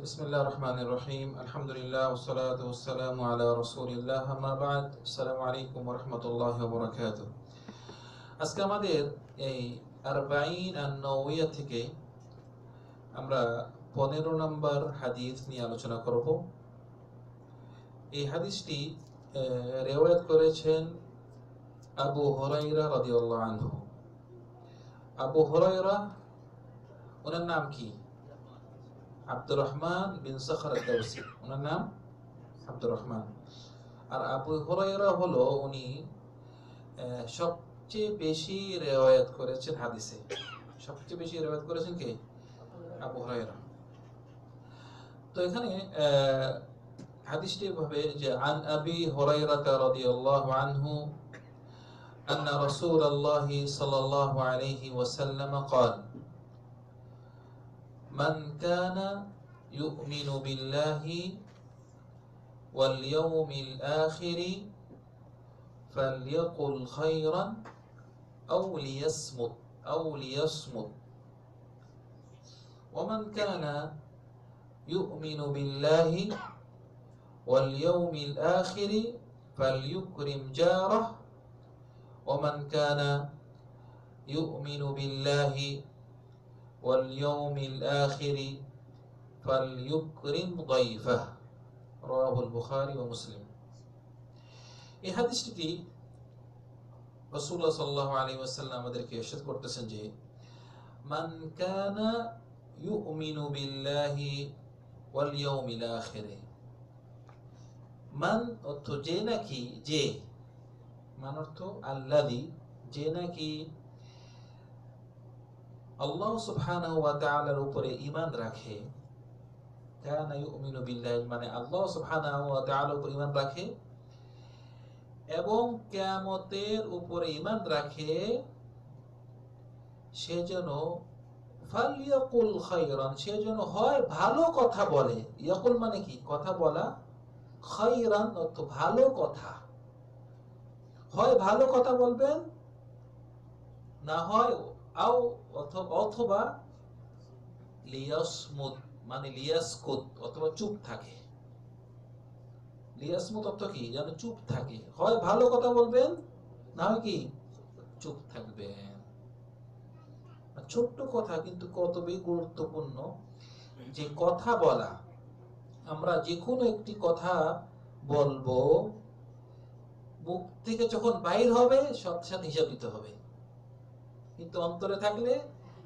বিসমিল্লাহ রহমান রহিম আলহামদুলিল্লাহ ওসালাত ওসালাম আলা রসুলিল্লাহ হামাবাদ আসসালামু আজকে আমাদের এই আরবাইন আর নৌইয়া থেকে আমরা পনেরো নম্বর হাদিস নিয়ে আলোচনা করব। এই হাদিসটি রেওয়ায়ত করেছেন আবু হরাইরা রাদিয়াল্লাহু আনহু। আবু হরাইরা ওনার নাম কি? আব্দুর রহমান বিন সখর দাউসি ওনার নাম আব্দুর রহমান আর আবু হুরায়রা হলো উনি আহ, সবচেয়ে বেশি রেওয়ায়াত করেছেন হাদিসে সবচেয়ে বেশি রেওয়ায়াত করেছেন কে আবু হুরায়রা তো এখানে আহ, হাদিসটি এভাবে যে আন আবি হুরায়রা রাদিয়াল্লাহু আনহু أن رسول الله صلى الله عليه وسلم قال من كان يؤمن بالله واليوم الآخر فليقل خيرا أو ليصمت أو ليصمت. ومن كان يؤمن بالله واليوم الآخر فليكرم جاره. ومن كان يؤمن بالله واليوم الآخر فليكرم ضيفه رواه البخاري ومسلم এই হাদিসটি রাসূলুল্লাহ সাল্লাল্লাহু আলাইহি ওয়াসাল্লাম আমাদেরকে ইরশাদ করতেছেন যে মান কানা ইউমিনু বিল্লাহি ওয়াল ইয়াউমিল আখির মান অর্থ যে নাকি যে মান অর্থ আল্লাদি যে নাকি আল্লাহ সুবহানাহু ওয়া তাআলার উপরে ঈমান রাখে। কানা ইউমিনু বিল্লাহ মানে আল্লাহ সুবহানাহু ওয়া তাআলার ঈমান রাখে এবং কিয়ামতের উপরে ঈমান রাখে, সে যেন খায়রান, সে যেন হয় ভালো কথা বলে। ইয়াকুল মানে কি? কথা বলা। খায়রান অর্থ ভালো কথা। হয় ভালো কথা বলবেন, না হয় আও অথ- অথবা লিয়াসমুত মানে লিয়াসকুত অথবা চুপ থাকে। লিয়াসমুত অর্থ কি? যেন চুপ থাকে। হয় ভালো কথা বলবেন, না হয় কি? চুপ থাকবেন। ছোট্ট কথা কিন্তু কতই গুরুত্বপূর্ণ, যে কথা বলা। আমরা যে কোনো একটি কথা বলব, মুখ থেকে যখন বাইর হবে, সাথে হিসাব দিতে হবে। কিন্তু অন্তরে থাকলে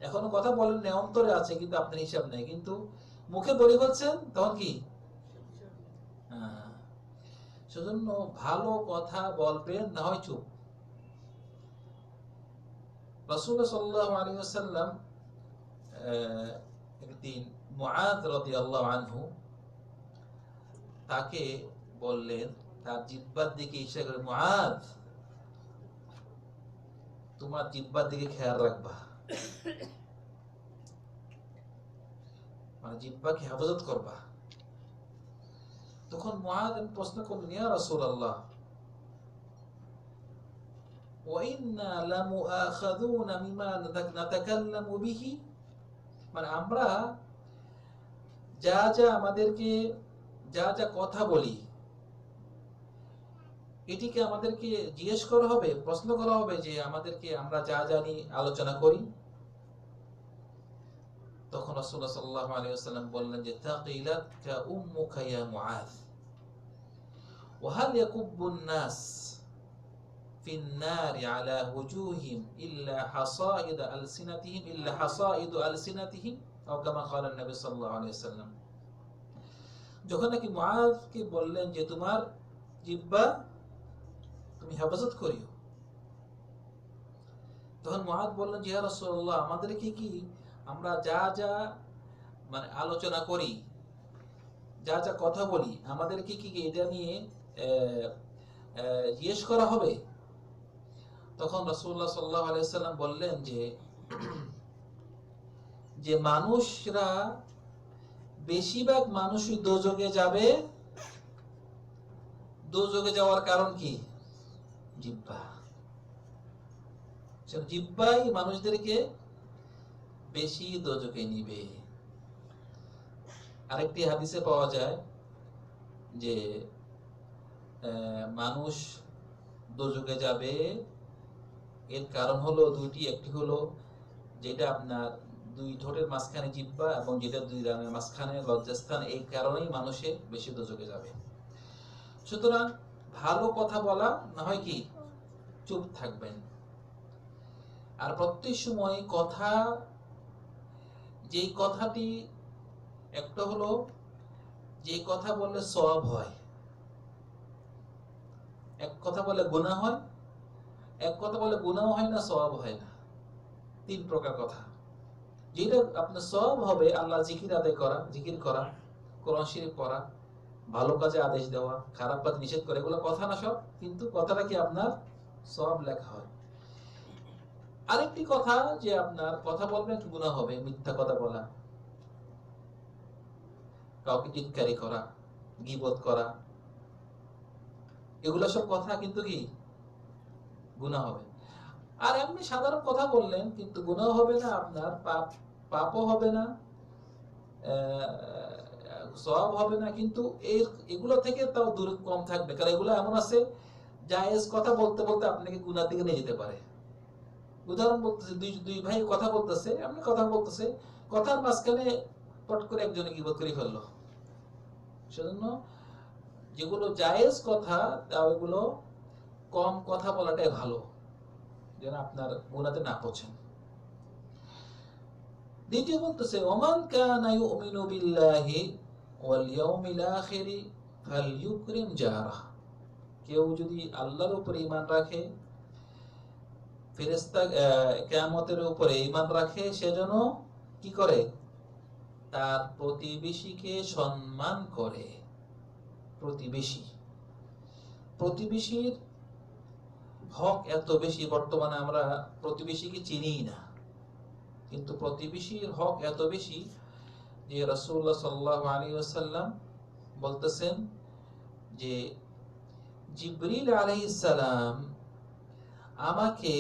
এখনও কথা বলেন না অন্তরে আছে কিন্তু আপনার হিসাব নেই। কিন্তু মুখে বলে বলছেন, তখন কি? হ্যাঁ। সেজন্য ভালো কথা বলবেন, না হয় চুপ। সাল্লাল্লাহু আলাইহি ওয়াসাল্লাম একদিন মুআদ রাদিয়াল্লাহু আনহু, তাকে বললেন, তার জিব্বার দিকে ইশারা করে মুআদ তোমার জিব্বার দিকে খেয়াল রাখবা মানে জিব্বাকে হেফাজত করবা তখন মুআদ প্রশ্ন করলেন ইয়া রাসূলুল্লাহ وإنا لمؤاخذون مما نتكلم به মানে আমরা যা যা আমাদেরকে যা যা কথা বলি এটিকে আমাদেরকে জিজ্ঞেস করা হবে, প্রশ্ন করা হবে যে আমাদেরকে আমরা যা জানি আলোচনা করি। তখন রাসূলুল্লাহ সাল্লাল্লাহু বললেন যে উম্মুকা ইয়া মুআয নাস ফিন আলা ইল্লা হাসাইদ আলসিনাতিহিম, ইল্লা হাসাইদ আলসিনাতিহিম? আও কামা ক্বালা নবী সাল্লাল্লাহু আলাইহি যখন নাকি মুআযকে বললেন যে, তোমার জিব্বা তুমি হেফাজত করিও। তখন মুআদ বললেন যে ইয়া রাসূলুল্লাহ, আমাদেরকে কি আমরা যা যা মানে আলোচনা করি, যা যা কথা বলি, আমাদেরকে কি কি এটা নিয়ে জিজ্ঞেস করা হবে? তখন রাসূলুল্লাহ সাল্লাল্লাহু আলাইহি সাল্লাম বললেন যে যে মানুষরা বেশিরভাগ মানুষই দোজগে যাবে। দোজগে যাওয়ার কারণ কি? জিব্বা। জিব্বাই মানুষদেরকে বেশি দোজকে নিবে। আরেকটি হাদিসে পাওয়া যায় যে মানুষ দোজকে যাবে, এর কারণ হলো দুইটি। একটি হলো যেটা আপনার দুই ঠোঁটের মাঝখানে জিব্বা এবং যেটা দুই রানের মাঝখানে লজ্জাস্থান, এই কারণেই মানুষে বেশি দোজকে যাবে। সুতরাং ভালো কথা বলা না হয় কি? চুপ থাকবেন। আর প্রত্যেক সময় কথা, যেই কথাটি একটা হলো যে কথা বললে সব হয়। এক কথা বলে গুনাহ হয়, এক কথা বলে গুনাহ হয় না, সওয়াব হয় না। তিন প্রকার কথা। যেটা আপনার সব হবে, আল্লাহ জিকির আদায় করা, জিকির করা, কোরআন শরীফ পড়া ভালো কাজে আদেশ দেওয়া, খারাপ কাজ নিষেধ করে, এগুলো কথা না সব, কিন্তু কথাটা কি আপনার? সব লেখা হয়। আরেকটি কথা যে আপনার, কথা বলবেন গুনাহ হবে, মিথ্যা কথা বলা। কাউকে টিটকারি করা, গিবত করা, এগুলো সব কথা কিন্তু কি? গুনাহ হবে। আর এমনি সাধারণ কথা বললেন, কিন্তু গুনাহ হবে না আপনার, পাপ, পাপও হবে না। সব হবে না, কিন্তু এগুলো থেকে তাও দূরে কম থাকবে। কারণ এগুলো এমন আছে, জায়েজ কথা বলতে বলতে আপনাকে গুনার দিকে নিয়ে যেতে পারে। উদাহরণ বলতেছে, দুই দুই ভাই কথা বলতেছে এমনি কথা বলতেছে, কথার মাঝখানে পট করে একজনে গিবত করে ফেলল। সেজন্য যেগুলো জায়েজ কথা, তা এগুলো কম কথা বলাটাই ভালো, যেন আপনার গুনাতে না পড়ছেন দ্বিতীয় বলতেছে, ওমান কানা ইউমিনু বিল্লাহি ওয়াল ইয়াউমিল আখিরি ফালইউকরিম জারাহ। কেউ যদি আল্লাহর উপরে ঈমান রাখে, ফেরেশতা কিয়ামতের উপরে ঈমান রাখে সেজন্য কি করে? তার প্রতিবেশীকে সম্মান করে। প্রতিবেশী। প্রতিবেশীর হক এত বেশি, বর্তমানে আমরা প্রতিবেশীকে চিনিই না। কিন্তু প্রতিবেশীর হক এত বেশি যে রাসূলুল্লাহ সাল্লাল্লাহু আলাইহি ওয়াসাল্লাম বলতেছেন যে, জিবরিল আলাইহিস সালাম আমাকে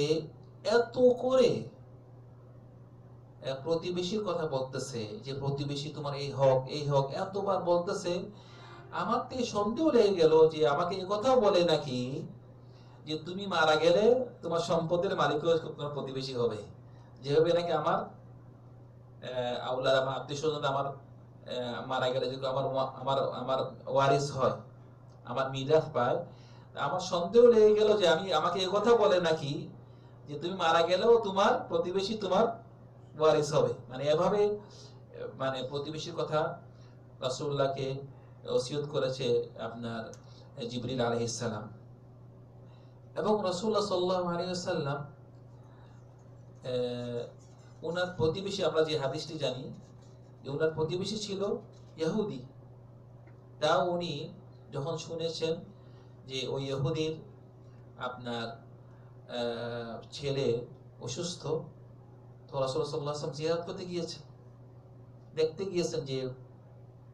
এত করে প্রতিবেশীর কথা বলতেছে যে, প্রতিবেশী তোমার এই হক এই হক এতবার বলতেছে, আমার এই সন্দেহ লেগে গেল যে আমাকে এই কথাও বলে নাকি যে তুমি মারা গেলে তোমার সম্পদের তোমার প্রতিবেশী হবে। যেভাবে নাকি আমার আহ, আউলাদ আমার আত্মীয় স্বজন আমার মারা গেলে যেগুলো আমার আমার আমার ওয়ারিস হয় আমার মিরাফ পায় আমার সন্দেহ লেগে গেল যে আমি আমাকে এই কথা বলে নাকি যে তুমি মারা গেলেও তোমার প্রতিবেশী তোমার ওয়ারিস হবে। মানে এভাবে মানে প্রতিবেশীর কথা রাসূলুল্লাহকে ওসিয়ত করেছে আপনার জিবরিল আলাইহিস সালাম। এবং রাসূলুল্লাহ সাল্লাল্লাহু আলাইহি আহ, ওনার প্রতিবেশী, আমরা যে হাদিসটি জানি যে ওনার প্রতিবেশী ছিল ইহুদি। তাও উনি যখন শুনেছেন যে ওই ইহুদির আপনার ছেলে অসুস্থ, তো আলাইহি করতে গিয়েছেন। দেখতে গিয়েছেন যে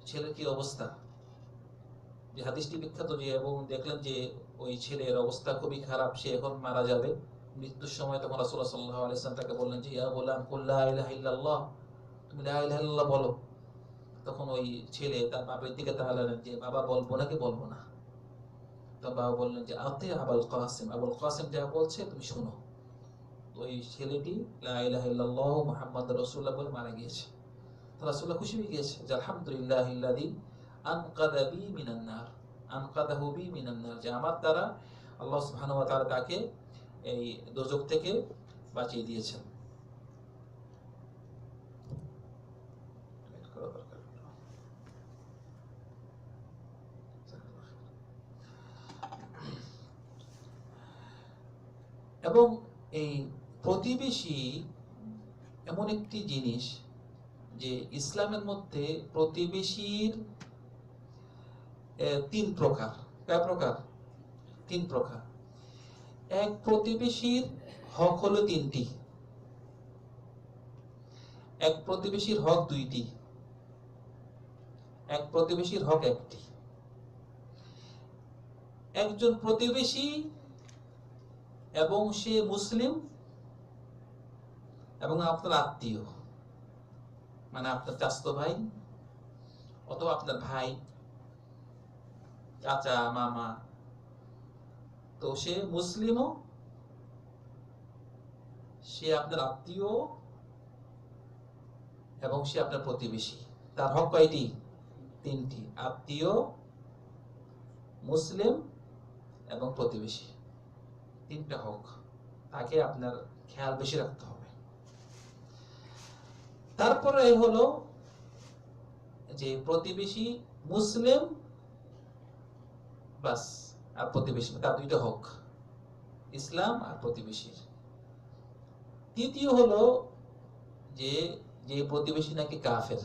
ছেলের কি অবস্থা। যে হাদিসটি বিখ্যাত যে, এবং দেখলেন যে ওই ছেলের অবস্থা খুবই খারাপ, সে এখন মারা যাবে। মৃত্যুর সময় তখন রাসূলুল্লাহ সাল্লাল্লাহু আলাইহি ওয়াসাল্লাম তাকে বললেন যে, ইয়া গোলাম, কুল লা ইলাহা ইল্লাল্লাহ। তুমি লা ইল্লাল্লাহ বলো। তখন ওই ছেলে তার বাপের দিকে তাকালেন যে, বাবা, বলব নাকি বলব না? তো বাবা বললেন যে, আতে আবুল কাসিম। আবুল কাসিম যা বলছে তুমি শোনো। ওই ছেলেটি লা ইলাহা ইল্লাল্লাহ মুহাম্মাদুর রাসূলুল্লাহ বলে মারা গিয়েছে। তো রাসূলুল্লাহ খুশি হয়ে গিয়েছে যে আলহামদুলিল্লাহিল্লাযী আনকাদা বি মিনান নার। আনকাদাহু বি মিনান নার। যে, আমার দ্বারা আল্লাহ সুবহানাহু ওয়া তাআলা তাকে এই দোজক থেকে বাঁচিয়ে দিয়েছেন। এবং এই প্রতিবেশী এমন একটি জিনিস যে ইসলামের মধ্যে প্রতিবেশীর তিন প্রকার। কয় প্রকার? তিন প্রকার। এক প্রতিবেশীর হক হলো তিনটি। এক প্রতিবেশীর হক দুইটি। এক প্রতিবেশীর হক একটি। একজন প্রতিবেশী এবং সে মুসলিম এবং আপনার আত্মীয় মানে আপনার চাস্ত ভাই অথবা আপনার ভাই, চাচা, মামা তো সে মুসলিমও, সে আপনার আত্মীয় এবং সে আপনার প্রতিবেশী। তার হক কয়টি? তিনটি। আত্মীয়, মুসলিম এবং প্রতিবেশী। তিনটা হক। তাকে আপনার খেয়াল বেশি রাখতে হবে। তারপরে হলো যে প্রতিবেশী, মুসলিম, বাস। আর প্রতিবেশী তার দুইটা হক। ইসলাম আর প্রতিবেশীর। তৃতীয় হলো যে যে প্রতিবেশী নাকি কাফের।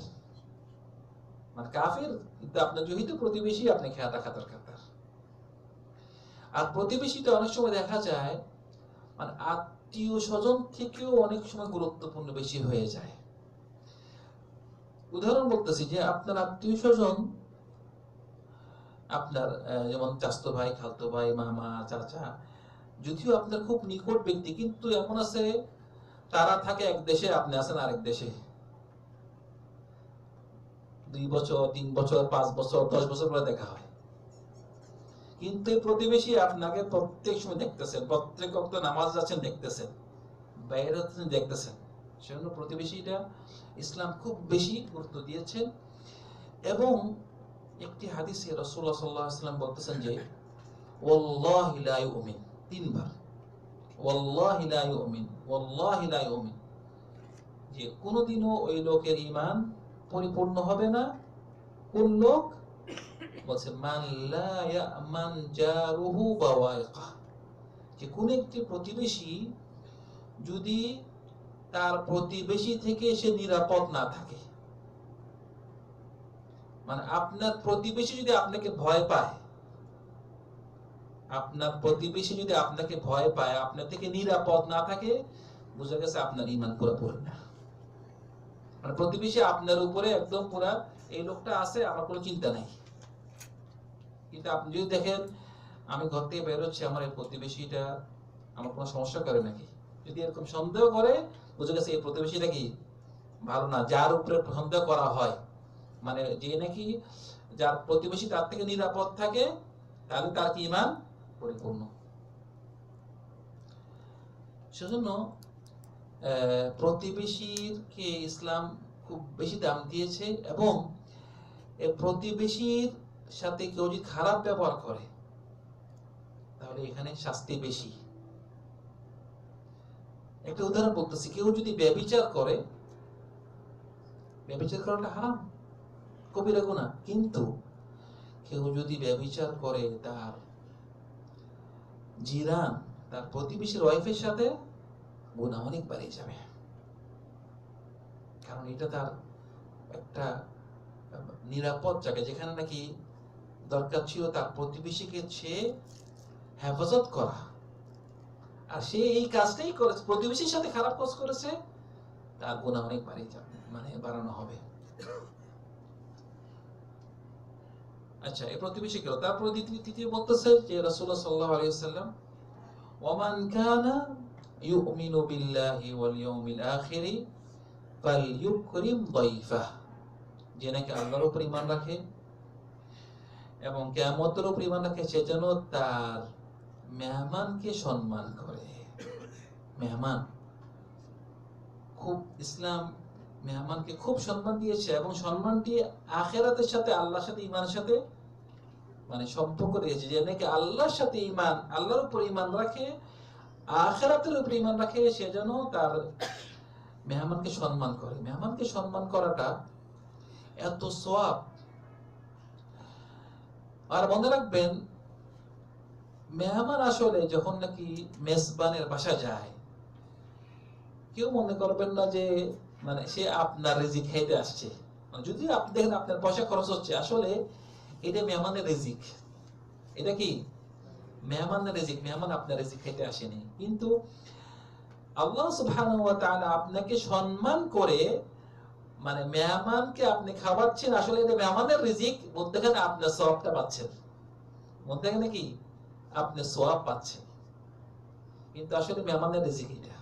মানে কাফের, কিন্তু আপনার যেহেতু প্রতিবেশী, আপনি খেয়াল রাখা দরকার তার। আর প্রতিবেশীটা অনেক সময় দেখা যায় মানে আত্মীয় স্বজন থেকেও অনেক সময় গুরুত্বপূর্ণ বেশি হয়ে যায়। উদাহরণ বলতেছি যে, আপনার আত্মীয় স্বজন আপনার যেমন চাস্তো ভাই, খালতো ভাই, মামা, চাচা, যদিও আপনার খুব নিকট ব্যক্তি, কিন্তু এমন আছে, তারা থাকে এক দেশে, আপনি আছেন আরেক দেশে। দুই বছর, তিন বছর, পাঁচ বছর, দশ বছর পরে দেখা হয়। কিন্তু প্রতিবেশী আপনাকে প্রত্যেক সময় দেখতেছেন, প্রত্যেক অক্ত নামাজ যাচ্ছেন, দেখতেছেন, বাইরে দেখতেছেন। সেজন্য প্রতিবেশীটা ইসলাম খুব বেশি গুরুত্ব দিয়েছেন। এবং একটি হাদিসে রসুল্লাহ সাল্লাহ আসলাম বলতেছেন যে ইউমিন তিনবার। লা ইউমিন যে কোনোদিনও ওই লোকের ঈমান পরিপূর্ণ হবে না। কোন লোক? বলছে, মান জারুহু যে কোন একটি প্রতিবেশী যদি তার প্রতিবেশী থেকে সে নিরাপদ না থাকে। মানে আপনার প্রতিবেশী যদি আপনাকে ভয় পায়, আপনার প্রতিবেশী যদি আপনাকে ভয় পায়, আপনার থেকে নিরাপদ না থাকে, বুঝা গেছে আপনার ইমান পুরোপুরি না। মানে প্রতিবেশী আপনার উপরে একদম পুরা, এই লোকটা আছে, আমার কোনো চিন্তা নাই। কিন্তু আপনি যদি দেখেন, আমি ঘর থেকে বেরোচ্ছি আমার এই প্রতিবেশীটা আমার কোনো সমস্যা করে নাকি? যদি এরকম সন্দেহ করে, বুঝে গেছে এই প্রতিবেশীটা কি ভালো না, যার উপরে সন্দেহ করা হয় মানে যে নাকি যার প্রতিবেশী তার থেকে নিরাপদ থাকে, তাহলে তার কি ইমান পরিপূর্ণ? সেজন্য প্রতিবেশীরকে ইসলাম খুব বেশি দাম দিয়েছে এবং প্রতিবেশীর সাথে কেউ যদি খারাপ ব্যবহার করে, তাহলে এখানে শাস্তি বেশি। একটা উদাহরণ বলতেছি, কেউ যদি ব্যবিচার করে, ব্যবিচার করাটা হারাম। কবিরা গুণা কিন্তু কেউ যদি ব্যবিচার করে তার জিরান, তার প্রতিবেশীর ওয়াইফের সাথে গুণা অনেক বাড়িয়ে যাবে। কারণ এটা তার একটা নিরাপদ জায়গা, যেখানে নাকি দরকার ছিল তার প্রতিবেশীকে সে হেফাজত করা। আর সে এই কাজটাই করেছে, প্রতিবেশীর সাথে খারাপ কাজ করেছে, তার গুণা অনেক বাড়িয়ে যাবে মানে বাড়ানো হবে। আচ্ছা এই প্রতিবেশী গেল তারপর তৃতীয় বলতেছে যে রাসূলুল্লাহ সাল্লাল্লাহু আলাইহি ওয়াসাল্লাম ওয়ামান কানা ইউমিনু বিল্লাহি ওয়াল ইয়াউমিল যে নাকি আল্লাহর উপর রাখে এবং উপর রাখে, সে যেন তার মেহমানকে সম্মান করে। মেহমান, খুব ইসলাম মেহমানকে খুব সম্মান দিয়েছে এবং সম্মানটি আখেরাতের সাথে, আল্লাহর সাথে ইমানের সাথে মানে সম্পর্ক দিয়েছে যে নাকি আল্লাহর সাথে ইমান আল্লাহর উপর ইমান রাখে, আখেরাতের উপর ইমান রাখে, সে যেন তার মেহমানকে সম্মান করে। মেহমানকে সম্মান করাটা এত সোয়াব আর মনে রাখবেন, মেহমান আসলে যখন নাকি মেজবানের বাসা যায়, কেউ মনে করবেন না যে মানে সে আপনার রিজিক খাইতে আসছে। মানে যদি আপনি দেখেন আপনার পয়সা খরচ হচ্ছে, আসলে এটা মেহমানের রিজিক। এটা কি? মেহমানের রিজিক। মেহমান আপনার রিজিক খাইতে আসেনি। কিন্তু আল্লাহ সুবহানাহু আপনাকে সম্মান করে মানে মেহমানকে আপনি খাওয়াচ্ছেন, আসলে এটা মেহমানের রিজিক। মধ্যখানে আপনার সওয়াবটা পাচ্ছেন। মধ্যখানে কি? আপনি সোয়াব পাচ্ছেন। কিন্তু আসলে মেহমানের রিজিক এটা।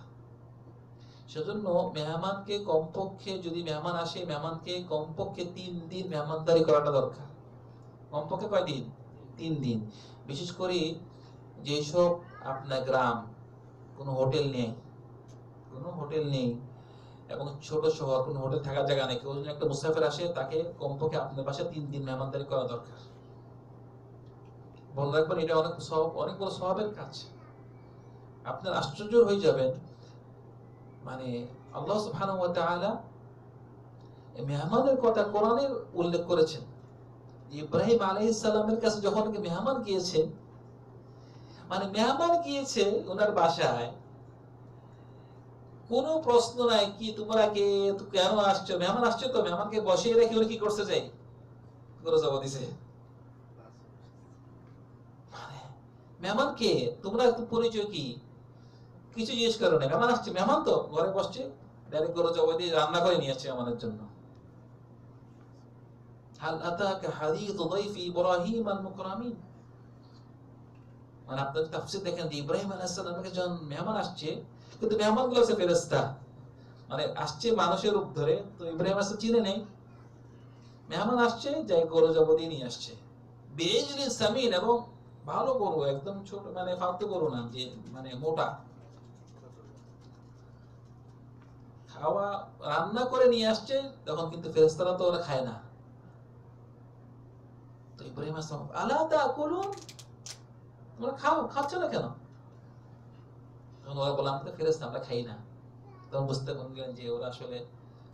সেজন্য মেহমানকে কমপক্ষে যদি মেহমান আসে, মেহমানকে কমপক্ষে তিন দিন মেহমানদারি করাটা দরকার। কমপক্ষে কয়দিন? তিন দিন বিশেষ করে যেসব আপনার গ্রাম, কোনো হোটেল নেই, কোনো হোটেল নেই, এবং ছোট শহর, কোনো হোটেল থাকার জায়গা নেই, কেউ যদি একটা মুসাফির আসে, তাকে কমপক্ষে আপনার বাসায় তিন দিন মেহমানদারি করা দরকার। মনে রাখবেন, এটা অনেক অনেক বড় সবের কাজ। আপনার আশ্চর্য হয়ে যাবেন মানে আল্লাহ সুবহানাহু ওয়া তাআলা মেহমানের কথা কোরআনে উল্লেখ করেছেন। ইব্রাহিম আলাইহিস সালামের কাছে যখন মেহমান গিয়েছে মানে মেহমান গিয়েছে ওনার বাসায়, কোনো প্রশ্ন নাই কি তোমরা কে কেন আসছো? মেহমান আসছো তো, মেহমানকে বসিয়ে রেখে ওরা কি করতে চাই? করে জবাব দিছে? মানে মেহমান কে? তোমরা পরিচয় কি? কিছু জিজ্ঞেস করো না মেহমান আসছে, মেহমান তো ঘরে বসছে, ডাইরেক্ট করে জবাব দিয়ে রান্না করে নিয়ে আমাদের জন্য। হাল আতাকা হাদিথ দাইফি ইব্রাহিম আল মুকরামিন মানে আপনার তাফসীর দেখেন যে ইব্রাহিম আলাইহিস সালামের যখন মেহমান আসছে, কিন্তু মেহমানগুলো হচ্ছে ফেরেশতা। মানে আসছে মানুষের রূপ ধরে, তো ইব্রাহিম আসছে চিনে নেই। মেহমান আসছে, যাই গরু দিয়ে নিয়ে আসছে। বেজলি সামিন এবং ভালো গরু, একদম ছোট মানে ফালতু গরু না, যে মানে মোটা। খাওয়া, রান্না করে নিয়ে আসছে, তখন কিন্তু ফেরেস্তারা তো ওরা খায় না। ইব্রাহিম আসলাম আলা তা তোমরা খাও, খাচ্ছ না কেন? তখন ওরা বললাম ফেরেস্তা আমরা খাই না। তখন বুঝতে পারলেন যে ওরা আসলে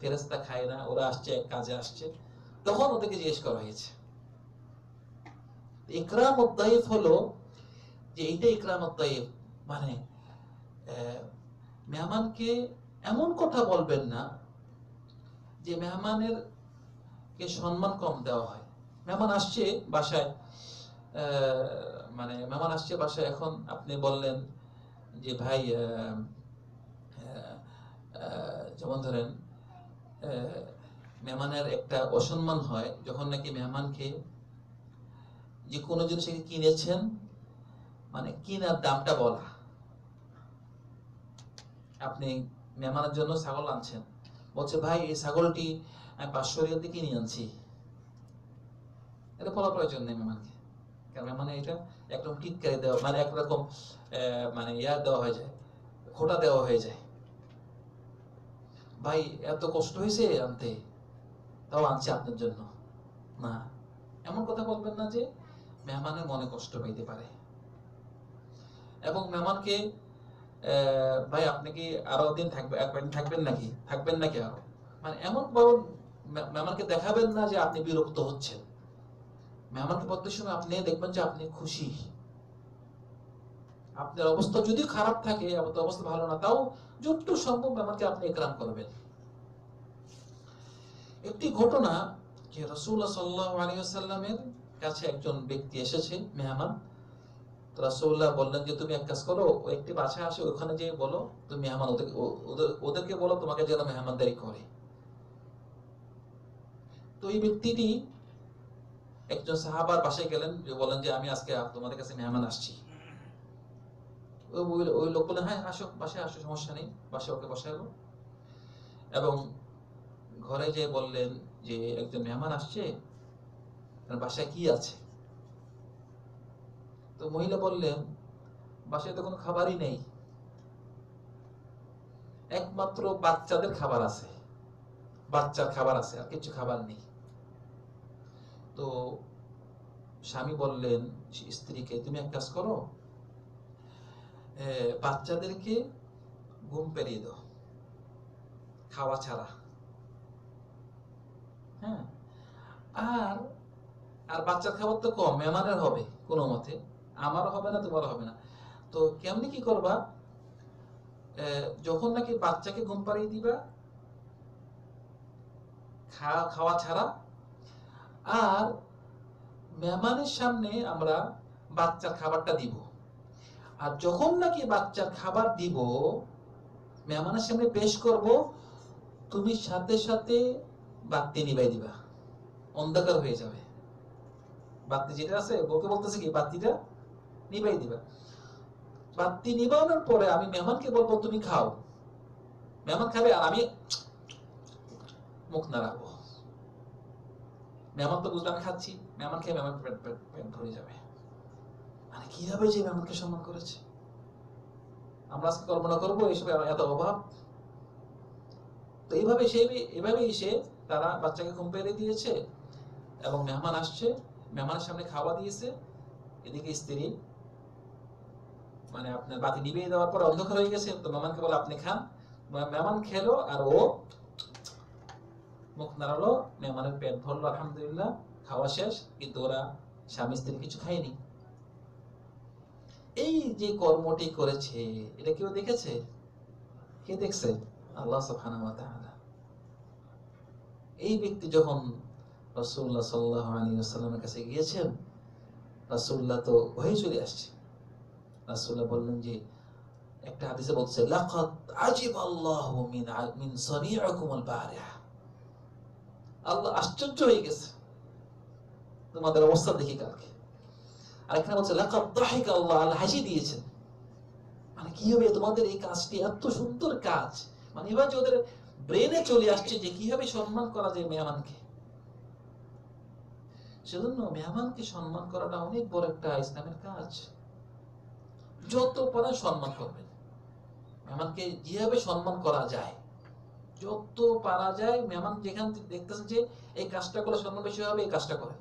ফেরেস্তা খায় না, ওরা আসছে কাজে আসছে। তখন ওদেরকে জিজ্ঞেস করা হয়েছে ইকরাম উদ্দাইফ হলো? যে এইটা ইকরাম উদ্দাইফ মানে মেহমানকে এমন কথা বলবেন না যে মেহমানের কে সম্মান কম দেওয়া হয়। মেহমান আসছে বাসায় মানে মেহমান আসছে বাসায় এখন আপনি বললেন যে, ভাই যেমন ধরেন মেহমানের একটা অসম্মান হয় যখন নাকি মেহমানকে যে কোনো জিনিস কিনেছেন মানে কিনার দামটা বলা। আপনি মেহমানের জন্য ছাগল আনছেন। বলছে, ভাই, এই ছাগলটি আমি পাঁচশো রিয়াল দিয়ে কিনে আনছি। এটা বলা প্রয়োজন নেই মেহমানকে কারণ মেহমানে এটা একদম টিটকারি দেওয়া মানে একরকম মানে ইয়া দেওয়া হয়ে যায়, খোটা দেওয়া হয়ে যায়। ভাই, এত কষ্ট হয়েছে আনতে, তাও আনছি আপনার জন্য। না, এমন কথা বলবেন না যে মেহমানের মনে কষ্ট পাইতে পারে। এবং মেহমানকে ভাই, আপনি কি আরও দিন থাকবেন থাকবেন নাকি? থাকবেন নাকি আরও? মানে এমন মে- মেহমানকে দেখাবেন না যে আপনি বিরক্ত হচ্ছেন। মেহমানকে প্রত্যেক সময় আপনি দেখবেন যে আপনি খুশি। আপনার অবস্থা যদি খারাপ থাকে, আপনার অবস্থা ভালো না, তাও যতটুকু সম্ভব মেহমানকে আপনি একরাম করবেন। একটি ঘটনা যে রসুল্লাহ সাল্লাহ আলিয়াল্লামের কাছে একজন ব্যক্তি এসেছে, মেহমান। তো বললেন যে, তুমি এক কাজ করো একটি বাসায় আসে, ওখানে যে বলো, তুমি মেহমান ওদেরকে ওদের- ওদেরকে বলো তোমাকে যেন মেহমানদারি করে। তো এই ব্যক্তিটি একজন সাহাবার বাসায় গেলেন বলেন যে আমি আজকে তোমাদের কাছে মেহমান আসছি। ওই লোক বললেন হ্যাঁ আসো, বাসায় আসো, সমস্যা নেই। বাসায় ওকে বসালো। এবং ঘরে যে বললেন যে, একজন মেহমান আসছে, তার বাসায় কি আছে? তো মহিলা বললেন, বাসায় তো কোনো খাবারই নেই। একমাত্র বাচ্চাদের খাবার আছে। বাচ্চার খাবার আছে, আর কিছু খাবার নেই। তো স্বামী বললেন স্ত্রীকে তুমি এক কাজ করো বাচ্চাদেরকে ঘুম পেরিয়ে দাও, খাওয়া ছাড়া। হ্যাঁ? আর আর বাচ্চার খাবার তো কম মেহমানের হবে কোনো মতে। আমারও হবে না, তোমারও হবে না। তো কেমনি কি করবা? যখন নাকি বাচ্চাকে ঘুম পাড়িয়ে দিবা খাওয়া ছাড়া আর মেহমানের সামনে আমরা বাচ্চার খাবারটা দিব। আর যখন নাকি বাচ্চার খাবার দিব, মেহমানের সামনে পেশ করব, তুমি সাথে সাথে বাতি নিবাই দিবা। অন্ধকার হয়ে যাবে। বাতি যেটা আছে, বউকে বলতেছে কি, বাতিটা নিবাই দিবা। বাতি নিবানোর পরে আমি মেহমানকে বলব, তুমি খাও। মেহমান খাবে আর আমি মুখ নাড়াবো মেহমান তো আমি খাচ্ছি, মেহমান খেয়ে মেহমান পেট পেট ভরে যাবে। মানে কীভাবে যে মেহমানকে সম্মান করেছে? আমরা আজকে কল্পনা করব এইসব এত অভাব। তো এইভাবে সে, এভাবেই সে তারা বাচ্চাকে ঘুম পেরে দিয়েছে এবং মেহমান আসছে, মেহমানের সামনে খাওয়া দিয়েছে। এদিকে স্ত্রী মানে আপনার বাতি নিভিয়ে দেওয়ার পর অন্ধকার হয়ে গেছে। তো মেহমানকে বলে, আপনি খান। মেহমান খেলো আর ও মুখ নাড়ালো মেহমানের পেট ভরলো আলহামদুলিল্লাহ, খাওয়া শেষ, কিন্তু ওরা স্বামী স্ত্রী কিছু খায়নি। এই যে কর্মটি করেছে, এটা কেউ দেখেছে? কে দেখছে? আল্লাহ সুবহানাহু এই ব্যক্তি যখন রাসূলুল্লাহ সাল্লাল্লাহু আলাইহি ওয়াসাল্লামের কাছে গিয়েছেন, রাসূলুল্লাহ তো ভয়ে চলে আসছে। রাসূলুল্লাহ বললেন যে, একটা হাদিসে বলছে, লাকাদ আজিব আল্লাহু মিন মিন সানি'iকুম আল বারিহা। আল্লাহ আশ্চর্য হয়ে গেছে। তোমাদের অবস্থা দেখি কালকে। আর এখানে বলছে দাহিক আল্লাহ আল্লাহ হাসি দিয়েছেন। মানে কি হবে, তোমাদের এই কাজটি এত সুন্দর কাজ। মানে এবার যে ওদের ব্রেনে চলে আসছে যে কীভাবে সম্মান করা যায় মেহমানকে। সেজন্য মেহমানকে সম্মান করাটা অনেক বড় একটা ইসলামের কাজ। যত পারেন সম্মান করবেন। মেহমানকে যেভাবে সম্মান করা যায় যত পারা যায় মেহমান যেখান থেকে দেখতেছেন যে এই কাজটা করলে সম্মান বেশি হবে, এই কাজটা করে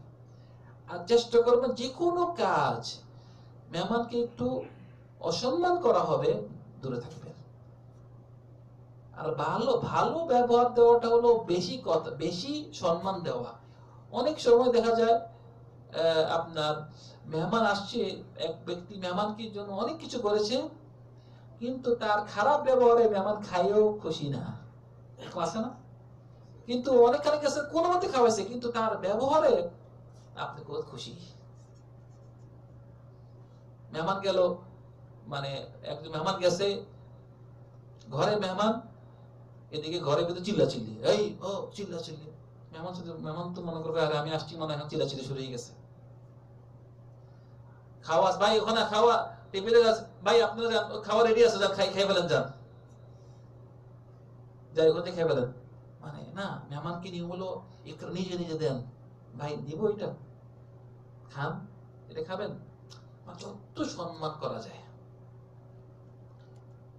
আর চেষ্টা করবেন যে কোনো কাজ মেহমানকে একটু অসম্মান করা হবে, দূরে থাকবেন। আর ভালো ভালো ব্যবহার দেওয়াটা হলো বেশি কথা, বেশি সম্মান দেওয়া। অনেক সময় দেখা যায় আপনার মেহমান আসছে, এক ব্যক্তি মেহমানকে জন্য অনেক কিছু করেছে, কিন্তু তার খারাপ ব্যবহারে মেহমান খাইও খুশি না। আছে না। কিন্তু অনেকখানে গেছে, কোনো মতে খাওয়াইছে, কিন্তু তার ব্যবহারে আপনি খুব খুশি। মেহমান গেল মানে একজন মেহমান গেছে, ঘরে মেহমান, এদিকে ঘরে ভিতরে চিল্লা চিল্লি এই, ও চিল্লা চিল্লি মেহমান সাথে মেহমান তো মনে করবে, আরে, আমি আসছি মনে হয় চিল্লা চিল্লি শুরু হয়ে গেছে। খাওয়া ভাই, ওখানে খাওয়া, টেবিলে ভাই, আপনারা খাওয়া রেডি আছে, যান, খাই খাই ফেলেন, যান। খাই ফেলেন। মানে না, মেহমানকে নিয়ে নিজে নিজে দেন। ভাই, দিব এটা? খান? এটা খাবেন? যত সম্মান করা যায়।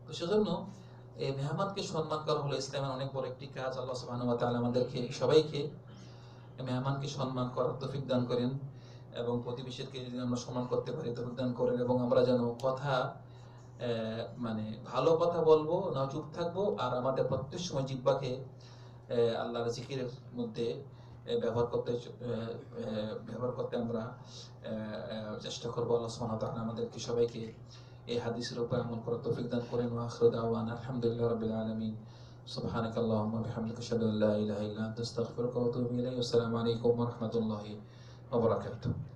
তো সেজন্য এই মেহমানকে সম্মান করা হলো ইসলামের অনেক বড় একটি কাজ। আল্লাহ সুবহানাহু আমাদেরকে, সবাইকে মেহমানকে সম্মান করার তৌফিক দান করেন এবং প্রতিবেশীকে যদি আমরা সম্মান করতে পারি, তৌফিক দান করেন এবং আমরা যেন কথা মানে ভালো কথা বলব, না চুপ থাকব, আর আমাদের প্রত্যেক সময় জিব্বাকে আল্লাহর জিকির মধ্যে ব্যবহার করতে ব্যবহার করতে আমরা চেষ্টা করব। আল্লাহ সোহান তাহলে আমাদেরকে সবাইকে এই হাদিসের উপর আমল করে তৌফিক দান করেন ওয়া আখিরু দাওয়ানা আলহামদুলিল্লাহি রাব্বিল আলামিন।